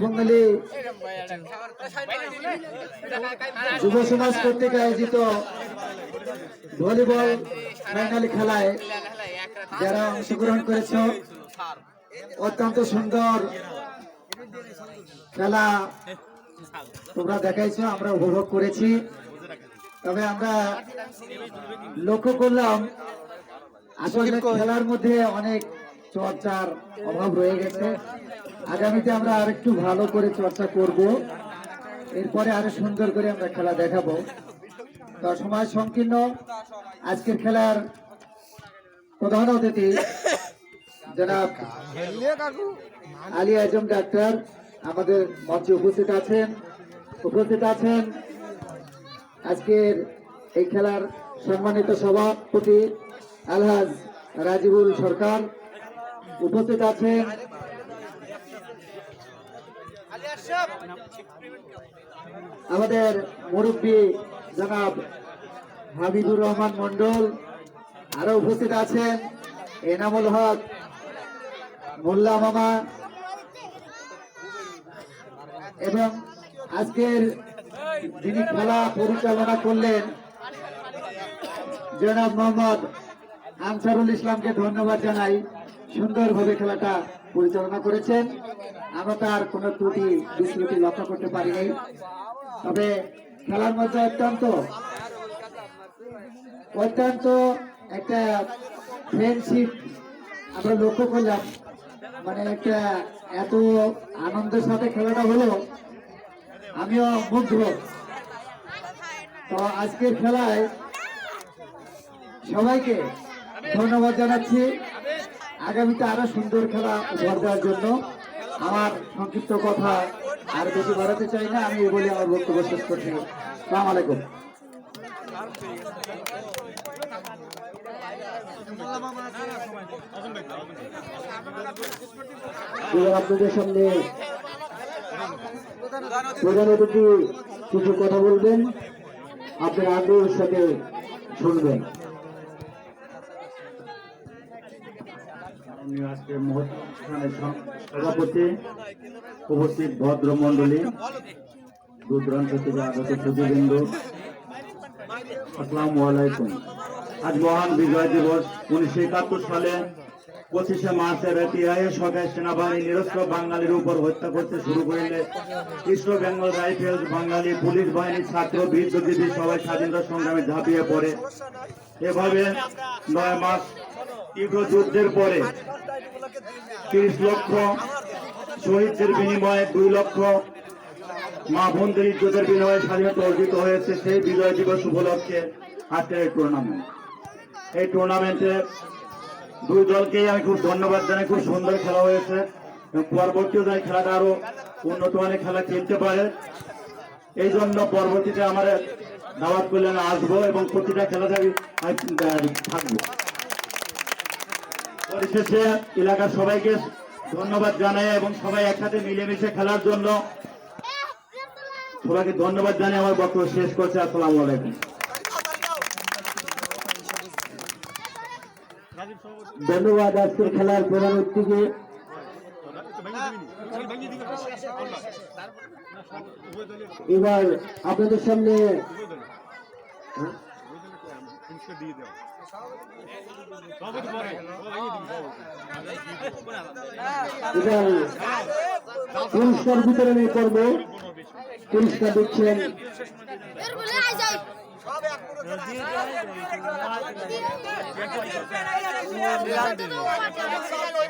Family যুব সমাজ কর্তৃক আয়োজিত ভলিবল ফাইনালি খেলায় যারা অংশগ্রহণ করেছ, অত্যন্ত সুন্দর খেলা তোমরা দেখাইছো, আমরা উপভোগ করেছি। তবে আমরা লক্ষ্য করলাম, আসলে খেলার মধ্যে অনেক চর্চার অভাব রয়ে গেছে। আগামীতে আমরা আরেকটু ভালো করে চর্চা করব। এরপরে আরও সুন্দর করে আমরা খেলা দেখাবো। তো সময় সংকীর্ণ। আজকের খেলার প্রধান অতিথি জনাব আলী আজম ডাক্তার আমাদের মঞ্চে উপস্থিত আছেন। উপস্থিত আছেন আজকের এই খেলার সম্মানিত সভাপতি আলহাজ রাজিবুল সরকার। উপস্থিত আছেন আমাদের মুরব্বী জনাব হাবিবুর রহমান মন্ডল আরও উপস্থিত আছেন। এনামুল হক, মোল্লা মামা এবং আজকের যিনি খেলা পরিচালনা করলেন জনাব মোহাম্মদ আনসারুল ইসলামকে ধন্যবাদ জানাই। সুন্দরভাবে খেলাটা পরিচালনা করেছেন। আমরা তার কোনো ত্রুটি বিস্মৃতি লক্ষ্য করতে পারিনি তবে খেলার মধ্যে অত্যন্ত অত্যন্ত একটা ফ্রেন্ডশিপ আমরা লক্ষ্য করলাম। মানে একটা এত আনন্দের সাথে খেলাটা হলো, আমিও মুগ্ধ। তো আজকের খেলায় সবাইকে ধন্যবাদ জানাচ্ছি। আগামীতে আরও সুন্দর খেলা উপহার দেওয়ার জন্য। আমার সংক্ষিপ্ত কথা আর বেশি বাড়াতে চাই না, আমি বলে আমার বক্তব্য শেষ করছি। সালাম আলাইকুম। আপনাদের সামনে প্রধান অতিথি, কিছু কথা বলবেন, আপনার আগ্রহের সাথে শুনবেন। আমি আজকে উপস্থিত ভদ্রমন্ডলী দূর দূরান্ত থেকে আগত সুদীবৃন্দ আসসালামু আলাইকুম। আজ মহান বিজয় দিবস। উনিশশো একাত্তর সালে পঁচিশে মার্চের ইতিহাসে সরকারি সেনাবাহিনী নিরস্ত্র বাঙালির উপর হত্যা করতে শুরু করলে ইস্ট বেঙ্গল রাইফেলস, বাঙালি পুলিশ বাহিনী ছাত্র বিদ্যুৎ সবাই স্বাধীনতা সংগ্রামে ঝাঁপিয়ে পড়ে। এভাবে নয় মাস তীব্র যুদ্ধের পরে তিরিশ লক্ষ শহীদদের বিনিময়ে দুই লক্ষ মা বোনদের ইজ্জতের বিনিময়ে স্বাধীনতা অর্জিত হয়েছে। সেই বিজয় দিবস উপলক্ষে আজকের এই টুর্নামেন্ট এই টুর্নামেন্টে দুই দলকেই আমি খুব ধন্যবাদ জানাই। খুব সুন্দর খেলা হয়েছে। এবং পরবর্তীও যেন খেলাটা আরও উন্নত মানের খেলা খেলতে পারে। এই জন্য পরবর্তীতে আমার দাওয়াত করলে আমি আসব এবং প্রতিটা খেলাতে আমি থাকব। পরিশেষে এলাকার সবাইকে ধন্যবাদ জানাই এবং সবাই একসাথে মিলেমিশে খেলার জন্য। সবাইকে ধন্যবাদ জানিয়ে আমার বক্তব্য শেষ করছি। আসসালামু আলাইকুম। ধন্যবাদ আজকের খেলার প্রধান অতিথিকে। এবার আপনাদের সামনে হ্যাঁ? এবার পুরস্কার বিতরণী করব পুরস্কার দিচ্ছেন এর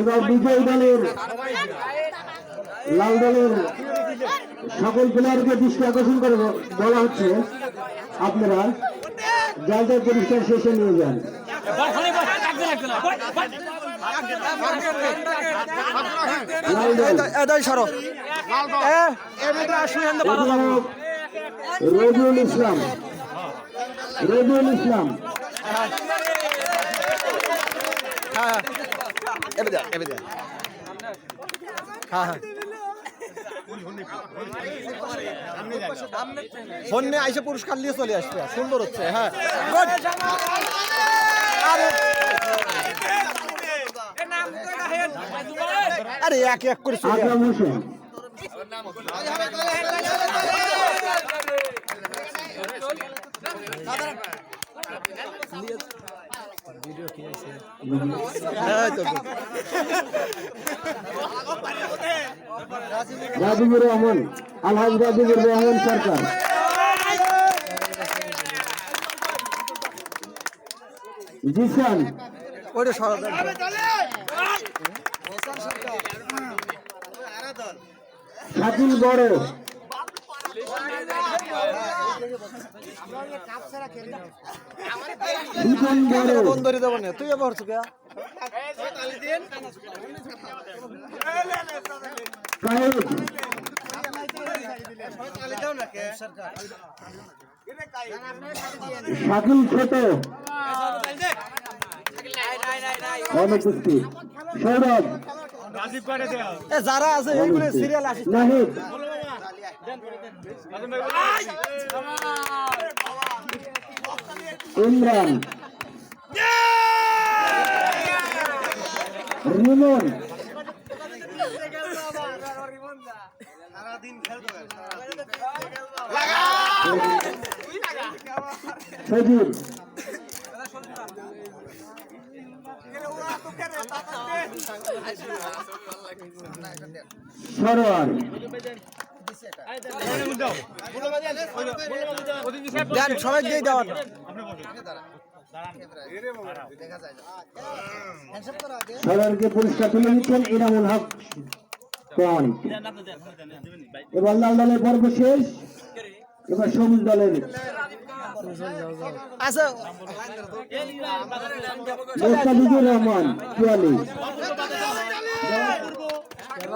এবার বিজয়ী দলের লাল দলের সকল প্লেয়ারকে দৃষ্টি আকর্ষণ করে বলা হচ্ছে, আপনারা যার যার পরিষ্কার শেষে নিয়ে যান। রবিউল ইসলাম। রবিউল ইসলাম। হ্যাঁ দে এবে হ্যাঁ হ্যাঁ। আইসে পুরস্কার নিয়ে চলে আসবে, সুন্দর হচ্ছে হ্যাঁ। আরে, এক এক করে চলে হ্যাঁ রাজিবুর রহমান আলহাজ রাজিবুর রহমান সরকার জিসান শাকিল বড় তুই এবার হচ্ছে কায়েদ শাকিল ছোট। অনুপস্থিত। সৌরভ। এ যারা আছে এইগুলো সিরিয়াল আসে ইমরান। রিমন। সজীব সরোয়ার। দেন সবাই দিয়ে দেওয়া সরোয়ারকে পুরস্কার তুলে দিচ্ছেন ইনামুল হক এবার লাল দলের পর্ব শেষ। এবার সবুজ দলের আচ্ছা। মোস্তাফিজুর রহমান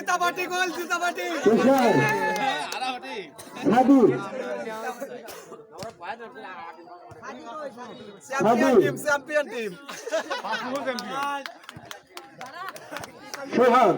চুয়াল্লিশ শিমুল শিবলু অপূর্ব তুষার তুষার সাধু সাধু চ্যাম্পিয়ন টিম সোহাগ।